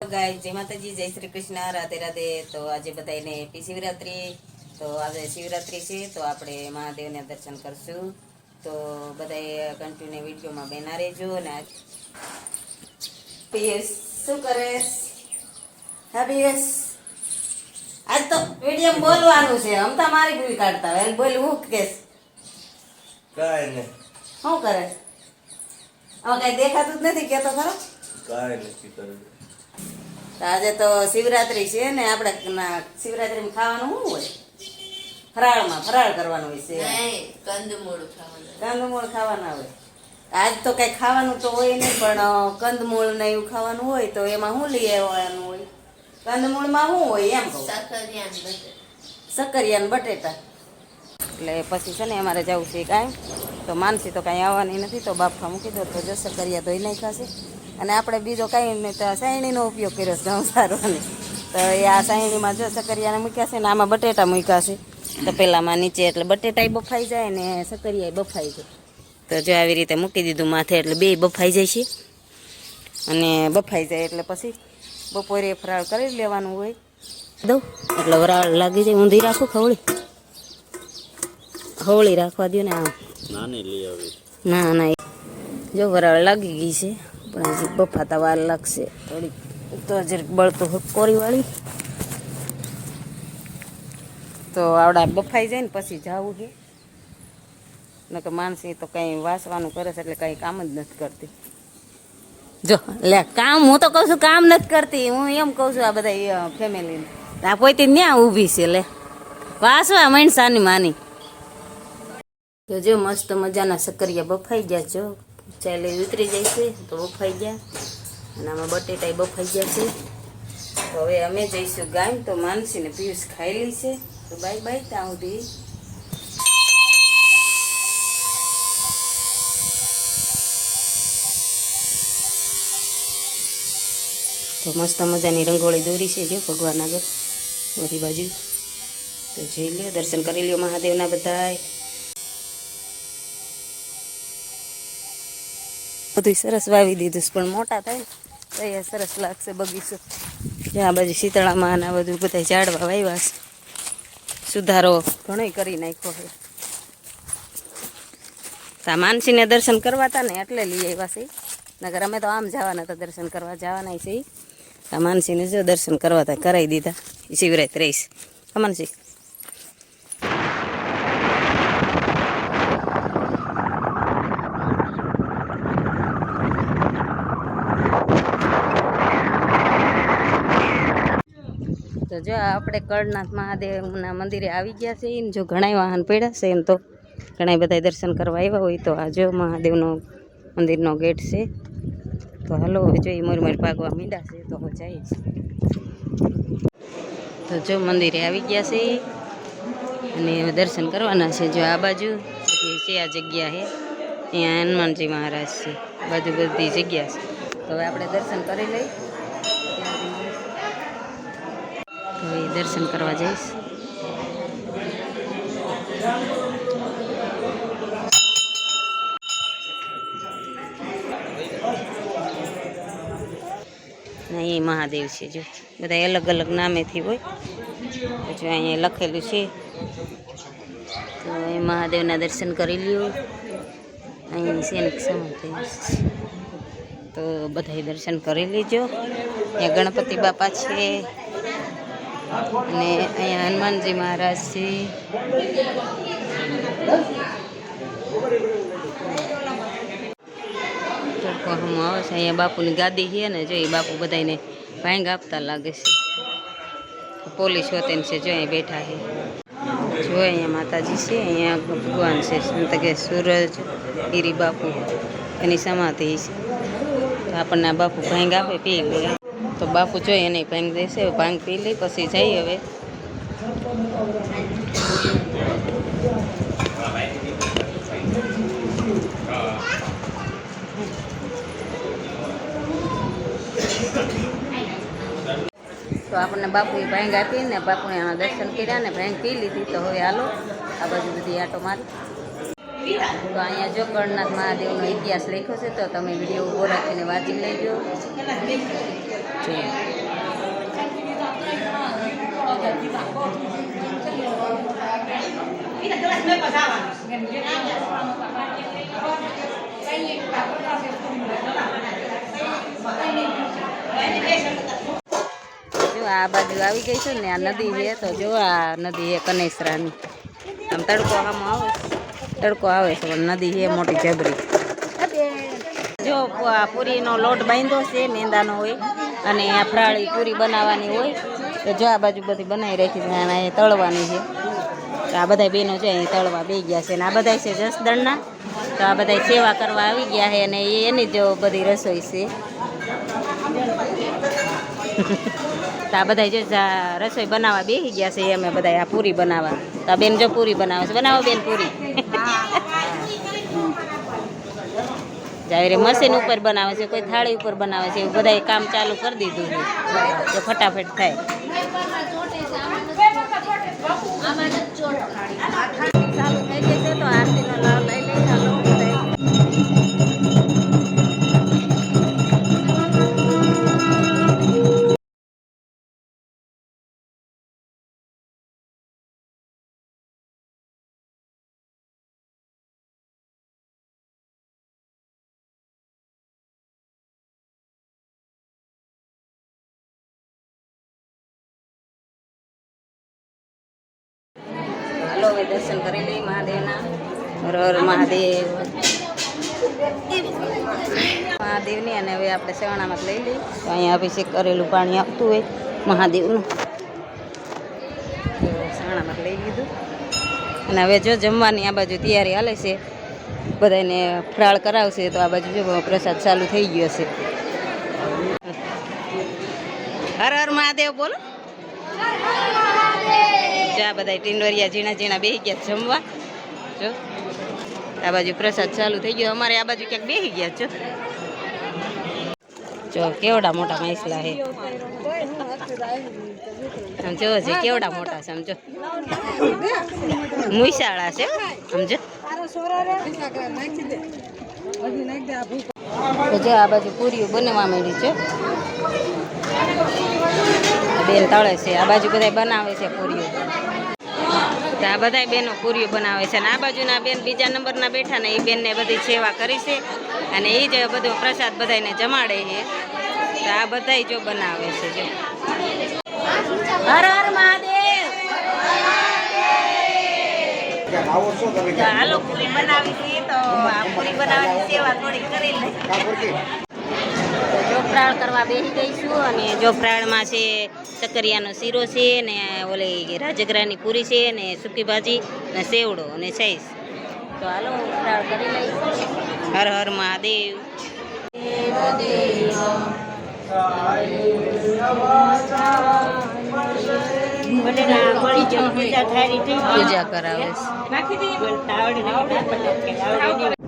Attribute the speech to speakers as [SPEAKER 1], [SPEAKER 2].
[SPEAKER 1] ગાય જય માતાજી જય શ્રી કૃષ્ણ. રાધે રાધે. તો આજે બધાને હેપી શિવરાત્રી. તો આજે શિવરાત્રી છે તો આપણે મહાદેવને દર્શન કરશું. તો બધાએ કન્ટિન્યુ વિડીયોમાં બેના રહેજો અને પિયુષ શું કરેશ હા પિયુષ આજ તો વીડિયો બોલવાનું છે. આમ તો મારી ભૂલ કાઢતા હોય. બોલ હું કેસ?
[SPEAKER 2] કાંઈ નહીં.
[SPEAKER 1] શું કરે? હવે કઈ દેખાતું જ નથી? કેતો ખરો?
[SPEAKER 2] કાંઈ નથી કરવું
[SPEAKER 1] તો આજે તો શિવરાત્રી છે ને આપણે શિવરાત્રીમાં ખાવાનું શું હોય? ફરાળમાં ફરાળ કરવાનું હોય છે.
[SPEAKER 3] કંદમૂળ ખાવાનું.
[SPEAKER 1] કંદમૂળ ખાવાના હોય. આજ તો કઈ ખાવાનું તો હોય નહીં પણ કંદમૂળ ને એવું ખાવાનું હોય તો એમાં શું લઈ આવવાનું હોય? કંદમૂળમાં શું હોય એમ
[SPEAKER 3] સાકરિયાન
[SPEAKER 1] બટેટા. એટલે પછી છે ને અમારે જવું છે કાંઈ. તો માનસી તો કાંઈ આવવાની નથી તો બાપા મૂકી દો તો જો તો ધોઈ નહીં છે. અને આપણે બીજો કાંઈ નહીં તો સાયણીનો ઉપયોગ કર્યો છે ઘઉં સારવાની તો એ આ સાયણીમાં જો સકરિયાને મૂક્યા છે ને આમાં બટેટા મૂક્યા છે. તો પહેલાંમાં નીચે એટલે બટેટાય બફાઈ જાય ને સકરિયાય બફાઈ જાય. તો જો આવી રીતે મૂકી દીધું માથે એટલે બે બફાઈ જાય છે. અને બફાઈ જાય એટલે પછી બપોરે ફરાળ કરી લેવાનું હોય. દઉં. એટલે વરાળ લાગી જાય. ઊંધી રાખું ખવળી ખવળી રાખવા દો ને આમ. ના ના. જો વરાળ લાગી ગઈ છે. પણ હજી બફાતા વાર લાગશે. થોડીક તો હજી બળતું કોરીવાળી. તો આવડા બફાઈ જાય ને પછી જવું છે નકર માનસી તો કંઈ વાસવાનું કરે છે એટલે કંઈ કામ જ નથી કરતી. જો, લે, કામ હું તો કહું છું, કામ નથી કરતી. હું એમ કહું છું આ બધા ફેમિલીને. આ પોતે ત્યાં ઊભી છે, લે. વાસવા મણસાની માની. જો મસ્ત મજાના સકરિયા બફાઈ ગયા જો ચાલે ઉતરી જાય છે, તો બફાઈ ગયા. અને આમાં બટેટા બફાઈ ગયા છે. તો હવે અમે જઈશું ગામ, તો માનસી ને પિયુષ ખાઈ લી છે. તો બાય બાય, ત્યાં સુધી. તો મસ્ત મજાની રંગોળી દોરી છે જો ભગવાન આગળ. બધી બાજુ. તો જઈ લ્યો, દર્શન કરી લ્યો મહાદેવના બધાય. બધું સરસ વાવી દીધું પણ મોટા થાય તો એ સરસ લાગશે બગીચો. જ્યાં બાજુ શીતળામાં આ બધું બધા ઝાડવા વાવ્યા છે. સુધારો ઘણોય કરી નાખ્યો છે. તા માનસીને દર્શન કરવા હતા ને એટલે લઈ આવ્યા છે. નગર અમે તો આમ જવાના હતા, દર્શન કરવા જવાના છે. તા માનસીને જો દર્શન કરવા હતા કરાવી દીધા શિવરાત રહીશ માનસી. તો જો આપણે કળનાથ મહાદેવના મંદિરે આવી ગયા છે ને જો ઘણાય વાહન પડ્યા છે એમ તો ઘણા બધા દર્શન કરવા આવ્યા હોય તો આ જો મહાદેવનો મંદિરનો ગેટ છે. તો હાલો હવે એ મોર મોર પાકવા મીંડા છે તો હું જઈએ તો જો મંદિરે આવી ગયા છે અને દર્શન કરવાના છે જો આ બાજુ છે, આ જગ્યા છે. અહીંયા હનુમાનજી મહારાજ છે. બાજુ બધી જગ્યા છે. તો હવે આપણે દર્શન કરી લઈ તો એ દર્શન કરવા જઈશ. અહીં મહાદેવ છે જો. બધા અલગ અલગ નામેથી હોય. જો અહીંયા લખેલું છે. તો એ મહાદેવના દર્શન કરી લ્યો. અહીં શેનિક સમાધિ તો બધાય દર્શન કરી લેજો. અહીંયા ગણપતિ બાપા છે. અને અહીંયા હનુમાનજી મહારાજ છે. અહીંયા બાપુની ગાદી છે ને, જો એ બાપુ બધાને ભાંગ આપતા લાગે છે. પોલીસ વતન છે, જો અહીં બેઠા છે. જો અહીંયા માતાજી છે, અહીંયા ભગવાન છે, સંત કે સૂરજ ગીરી બાપુ, એની સમાધિ છે. આપણને બાપુ ભાંગ આપે, પી તો બાપુ જોઈએ એને ભાંગ દેશે, ભાંગ પી લઈ પછી જઈ હવે. તો આપણને બાપુએ ભાંગ આપી ને બાપુએ આમાં દર્શન કર્યા ને ભાંગ પી લીધી. તો હવે હાલો, આ બાજુ બધી આટો મારી. તો અહીંયા જો કરનાથ મહાદેવનો ઇતિહાસ લખ્યો છે, તો તમે વીડિયો ઊભો રાખીને વાંચી લેજો. જો આ બાજુ આવી ગઈ છે ને, આ નદી છે તો જો આ નદી છે કનેસરાની. આમ તડકો આમ આવે તડકો આવે છે, પણ નદી છે મોટી જબરી. જો પૂરીનો લોટ બાંધો છે, મેંદાનો હોય અને આ ફરાળી પૂરી બનાવવાની હોય, તો જો આ બાજુ બધી બનાવી રાખી છે, અને તળવાની છે. તો આ બધા બેનો છે અહીં તળવા બે ગયા છે, અને આ બધા છે જસદણના. તો આ બધા સેવા કરવા આવી ગયા છે, અને એની જો બધી રસોઈ છે. તો આ બધા જો જા- રસોઈ બનાવવા બેસી ગયા છે અમે બધા આ પૂરી બનાવવા. તો આ બેન જો પૂરી બનાવે છે, બનાવો બેન પૂરી. જ્યારે મશીન ઉપર બનાવે છે, કોઈ થાળી ઉપર બનાવે છે, એવું બધાએ કામ ચાલુ કરી દીધું છે. તો ફટાફટ થાય. હવે દર્શન કરી લઈ મહાદેવના. હર મહાદેવ. મહાદેવની અને હવે આપણે સેવાણામાં લઈ લઈ અહીંયા અભિષેક કરેલું પાણી આવતું હોય મહાદેવનું. સેવાણામાં લઈ લીધું. અને હવે જો જમવાની આ બાજુ તૈયારી હાલે છે બધાને ફરાળ કરાવશે તો આ બાજુ જો પ્રસાદ ચાલુ થઈ ગયો છે. હર હર મહાદેવ બોલો. જો આ બધા ટીંડોરિયા ઝીણા ઝીણા બેસી ગયા જમવા. જો, આ બાજુ પ્રસાદ ચાલુ થઈ ગયો. અમારે આ બાજુ ક્યાંક બેસી ગયા છો. જો, કેવડા મોટા માઇસલા હે. સમજો છે કેવડા મોટા સમજો મુસાળા છે સમજો જો. આ બાજુ પૂરીઓ બનવા માંડી છે. બેન તળે છે. આ બાજુ બધા બનાવે છે પૂરીઓ. તો આ બધા બહેનો પૂરીઓ બનાવે છે. અને આ બાજુના બેન બીજા નંબરના બેઠા ને એ બેનને બધી સેવા કરી છે. અને એ જ બધો પ્રસાદ બધાને જમાડે છે. તો આ બધાય જો બનાવે છે જો. હર હર મહાદેવ! હાલો પૂરી બનાવી છે. તો આ પૂરી બનાવવાની સેવા થોડી કરી લે તો જો ફ્રાળ કરવા બેસી ગઈશું અને જો ફ્રાળમાં છે ચકરિયાનો શીરો છે ને ઓલી રાજગરાની પૂરી છે ને સૂકી ભાજી ને સેવડો અને છઈસ. તો હાલો ફ્રાળ કરી લઈશ. હર હર મહાદેવ. પૂજા કરાવે છે.